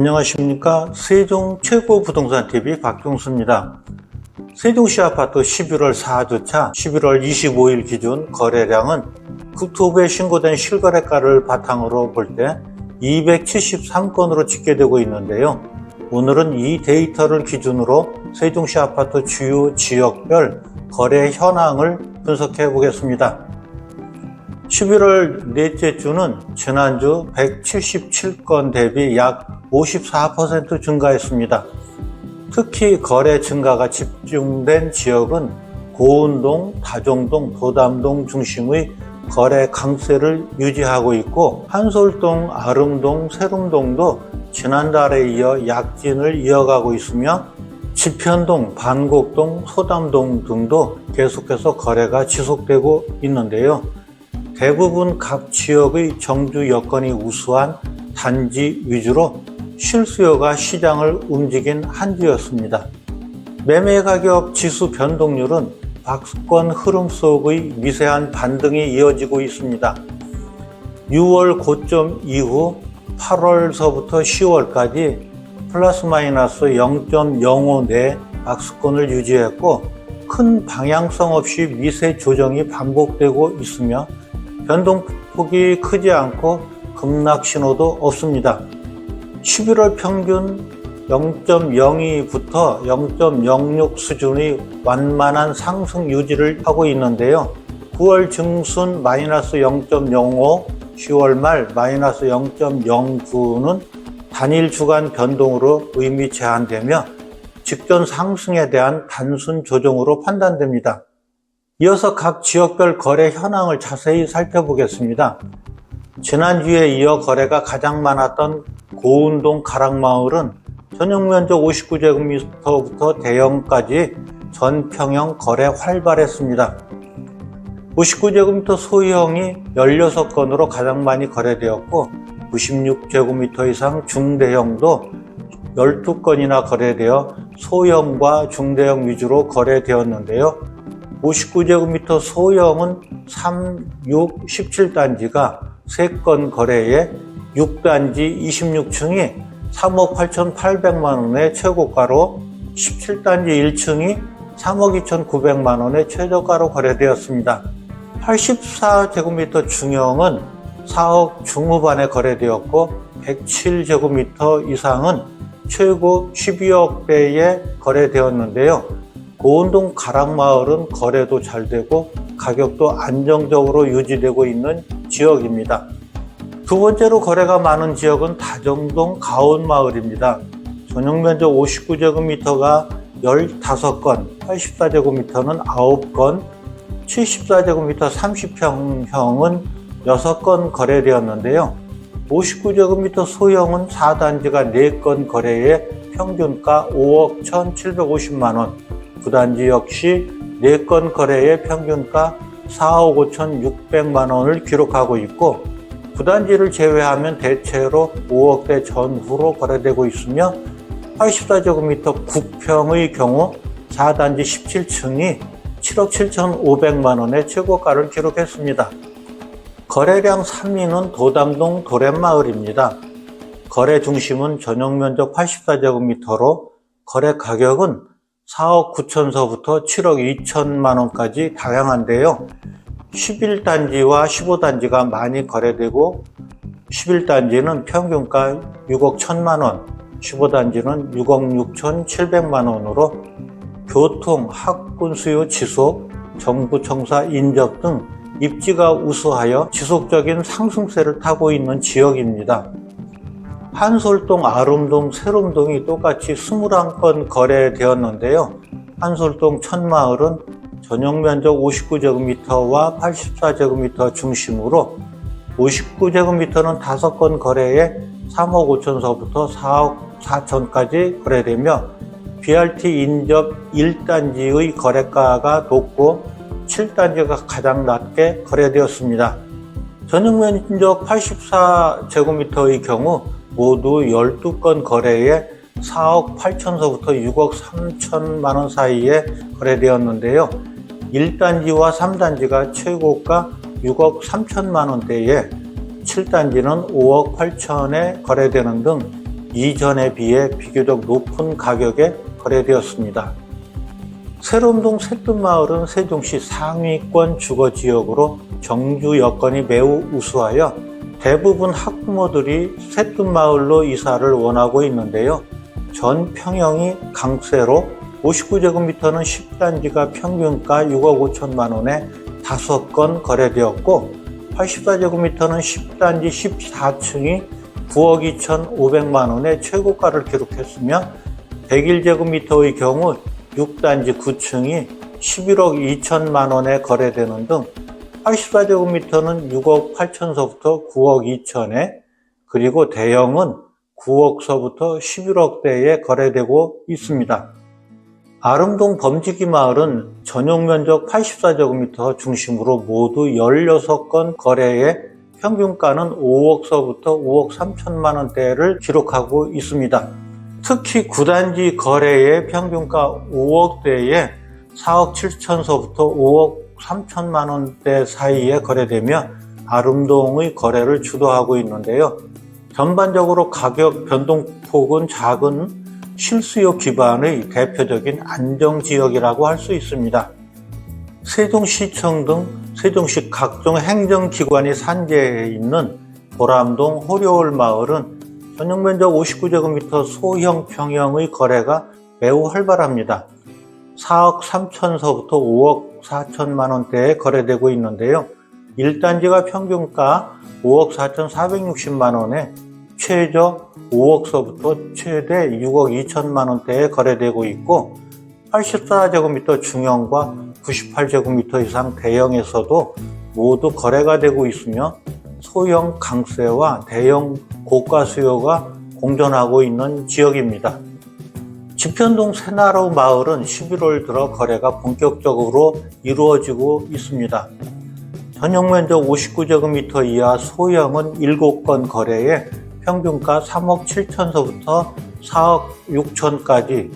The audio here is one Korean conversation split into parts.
안녕하십니까. 세종 최고 부동산 TV 박경수입니다. 세종시 아파트 11월 4주차 11월 25일 기준 거래량은 국토부에 신고된 실거래가를 바탕으로 볼 때 273건으로 집계되고 있는데요. 오늘은 이 데이터를 기준으로 세종시 아파트 주요 지역별 거래 현황을 분석해 보겠습니다. 11월 넷째 주는 지난주 177건 대비 약 54% 증가했습니다. 특히 거래 증가가 집중된 지역은 고운동, 다종동, 도담동 중심의 거래 강세를 유지하고 있고 한솔동, 아름동, 세rum동도 지난달에 이어 약진을 이어가고 있으며 지편동, 반곡동, 소담동 등도 계속해서 거래가 지속되고 있는데요. 대부분 각 지역의 정주 여건이 우수한 단지 위주로 실수요가 시장을 움직인 한 주였습니다. 매매 가격 지수 변동률은 박스권 흐름 속의 미세한 반등이 이어지고 있습니다. 6월 고점 이후 8월서부터 10월까지 플러스 마이너스 0.05 내 박스권을 유지했고 큰 방향성 없이 미세 조정이 반복되고 있으며 변동폭이 크지 않고 급락 신호도 없습니다. 11월 평균 0.02부터 0.06 수준의 완만한 상승 유지를 하고 있는데요. 9월 중순 마이너스 0.05, 10월 말 마이너스 0.09는 단일 주간 변동으로 의미 제한되며 직전 상승에 대한 단순 조정으로 판단됩니다. 이어서 각 지역별 거래 현황을 자세히 살펴보겠습니다. 지난주에 이어 거래가 가장 많았던 고운동 가락마을은 전용 면적 59제곱미터부터 대형까지 전평형 거래 활발했습니다. 59제곱미터 소형이 16건으로 가장 많이 거래되었고 96제곱미터 이상 중대형도 12건이나 거래되어 소형과 중대형 위주로 거래되었는데요. 59제곱미터 소형은 3, 6, 17단지가 3건 거래에 6단지 26층이 3억 8,800만 원의 최고가로 17단지 1층이 3억 2,900만 원의 최저가로 거래되었습니다. 84제곱미터 중형은 4억 중후반에 거래되었고 107제곱미터 이상은 최고 12억대에 거래되었는데요. 고운동 가락마을은 거래도 잘 되고 가격도 안정적으로 유지되고 있는 지역입니다. 두 번째로 거래가 많은 지역은 다정동 가온마을입니다. 전용 면적 59제곱미터가 15건, 84제곱미터는 9건, 74제곱미터 30평형은 6건 거래되었는데요. 59제곱미터 소형은 4단지가 4건 거래에 평균가 5억 1,750만원, 9단지 역시 4건 거래의 평균가 4억 5,600만 원을 기록하고 있고, 9단지를 제외하면 대체로 5억대 전후로 거래되고 있으며 84제곱미터 9평의 경우 4단지 17층이 7억 7,500만 원의 최고가를 기록했습니다. 거래량 3위는 도담동 도렛마을입니다. 거래 중심은 전용 면적 84제곱미터로 거래 가격은 4억 9천서부터 7억 2천만 원까지 다양한데요. 11단지와 15단지가 많이 거래되고 11단지는 평균가 6억 1천만 원, 15단지는 6억 6천 7백만 원으로 교통, 학군 수요 지속, 정부 청사 인적 등 입지가 우수하여 지속적인 상승세를 타고 있는 지역입니다. 한솔동, 아름동, 세rum동이 똑같이 21건 거래되었는데요. 한솔동 천마을은 전용 면적 59제곱미터와 84제곱미터 중심으로 59제곱미터는 5건 거래에 3억 5천서부터 4억 4천까지 거래되며 BRT 인접 1단지의 거래가가 높고 7단지가 가장 낮게 거래되었습니다. 전용 면적 84제곱미터의 경우 모두 12건 거래에 4억 8천서부터 6억 3천만 원 사이에 거래되었는데요. 1단지와 3단지가 최고가 6억 3천만 원대에 7단지는 5억 8천에 거래되는 등 이전에 비해 비교적 높은 가격에 거래되었습니다. 새롬동 새뜸마을은 세종시 상위권 주거지역으로 정주 여건이 매우 우수하여 대부분 학부모들이 새뜸마을로 이사를 원하고 있는데요. 전 평형이 강세로 59제곱미터는 10단지가 평균가 6억 5천만 원에 5건 거래되었고 84제곱미터는 10단지 14층이 9억 2천5백만 원의 최고가를 기록했으며 101제곱미터의 경우 6단지 9층이 11억 2천만 원에 거래되는 등 84제곱미터는 6억 8천서부터 9억 2천에 그리고 대형은 9억서부터 11억대에 거래되고 있습니다. 아름동 범지기 마을은 전용 면적 84제곱미터 중심으로 모두 16건 거래에 평균가는 5억서부터 5억 3천만 원대를 기록하고 있습니다. 특히 9단지 거래의 평균가 5억대에 4억 7천서부터 5억 3천만 원대 사이에 거래되며 아름동의 거래를 주도하고 있는데요. 전반적으로 가격 변동폭은 작은 실수요 기반의 대표적인 안정 지역이라고 할 수 있습니다. 세종시청 등 세종시 각종 행정기관이 산재해 있는 보람동 호려울 마을은 전용 면적 59제곱미터 소형 평형의 거래가 매우 활발합니다. 4억 3천서부터 5억 4천만 원대에 거래되고 있는데요. 1단지가 평균가 5억 4천4백육십만 원에 최저 5억서부터 최대 6억 2천만 원대에 거래되고 있고 84제곱미터 중형과 98제곱미터 이상 대형에서도 모두 거래가 되고 있으며 소형 강세와 대형 고가 수요가 공존하고 있는 지역입니다. 지편동 새나루 마을은 11월 들어 거래가 본격적으로 이루어지고 있습니다. 전용 면적 59제곱미터 이하 소형은 7건 거래에 평균가 3억 7천서부터 4억 6천까지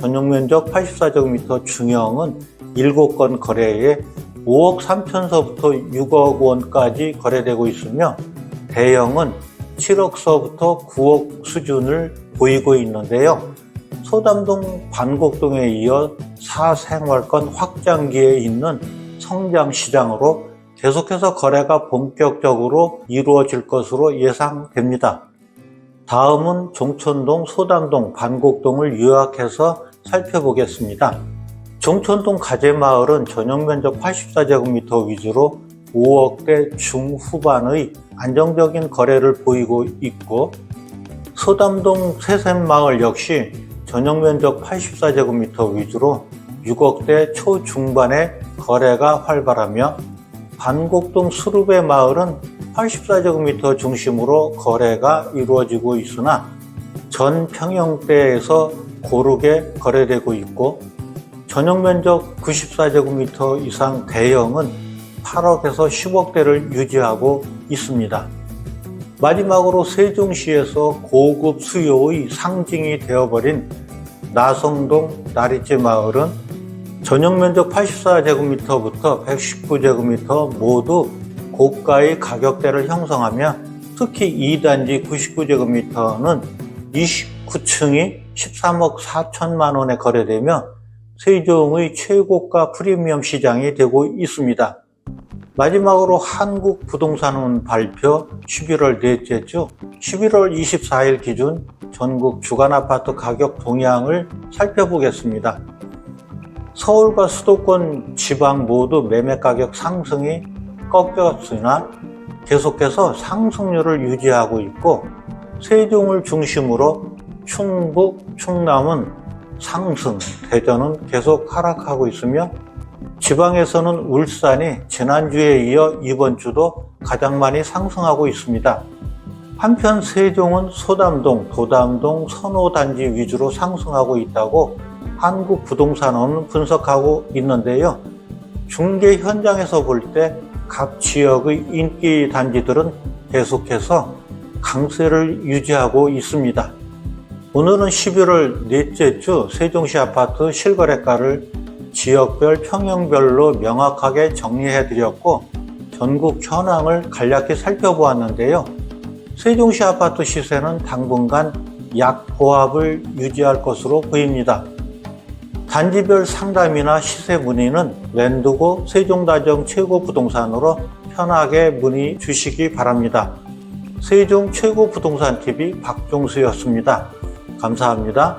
전용 면적 84제곱미터 중형은 7건 거래에 5억 3천서부터 6억 원까지 거래되고 있으며 대형은 7억서부터 9억 수준을 보이고 있는데요. 소담동 반곡동에 이어 사생활권 확장기에 있는 성장시장으로 계속해서 거래가 본격적으로 이루어질 것으로 예상됩니다. 다음은 종천동, 소담동, 반곡동을 요약해서 살펴보겠습니다. 종천동 가재마을은 전용면적 84제곱미터 위주로 5억대 중후반의 안정적인 거래를 보이고 있고 소담동 새샘마을 역시 전용 면적 84제곱미터 위주로 6억대 초중반의 거래가 활발하며 반곡동 수루배 마을은 84제곱미터 중심으로 거래가 이루어지고 있으나 전 평형대에서 고르게 거래되고 있고 전용 면적 94제곱미터 이상 대형은 8억에서 10억대를 유지하고 있습니다. 마지막으로 세종시에서 고급 수요의 상징이 되어버린 나성동 나리째 마을은 전용 면적 84제곱미터부터 119제곱미터 모두 고가의 가격대를 형성하며 특히 2단지 99제곱미터는 29층이 13억 4천만 원에 거래되며 세종의 최고가 프리미엄 시장이 되고 있습니다. 마지막으로 한국 부동산원 발표 11월 넷째 주 11월 24일 기준 전국 주간 아파트 가격 동향을 살펴보겠습니다. 서울과 수도권 지방 모두 매매 가격 상승이 꺾였으나 계속해서 상승률을 유지하고 있고 세종을 중심으로 충북, 충남은 상승, 대전은 계속 하락하고 있으며 지방에서는 울산이 지난주에 이어 이번 주도 가장 많이 상승하고 있습니다. 한편 세종은 소담동, 도담동, 선호단지 위주로 상승하고 있다고 한국 부동산원은 분석하고 있는데요. 중개 현장에서 볼 때 각 지역의 인기 단지들은 계속해서 강세를 유지하고 있습니다. 오늘은 11월 넷째 주 세종시 아파트 실거래가를 지역별 평형별로 명확하게 정리해 드렸고 전국 현황을 간략히 살펴보았는데요. 세종시 아파트 시세는 당분간 약보합을 유지할 것으로 보입니다. 단지별 상담이나 시세 문의는 랜드고 세종다정 최고 부동산으로 편하게 문의 주시기 바랍니다. 세종 최고 부동산 TV 박종수였습니다. 감사합니다.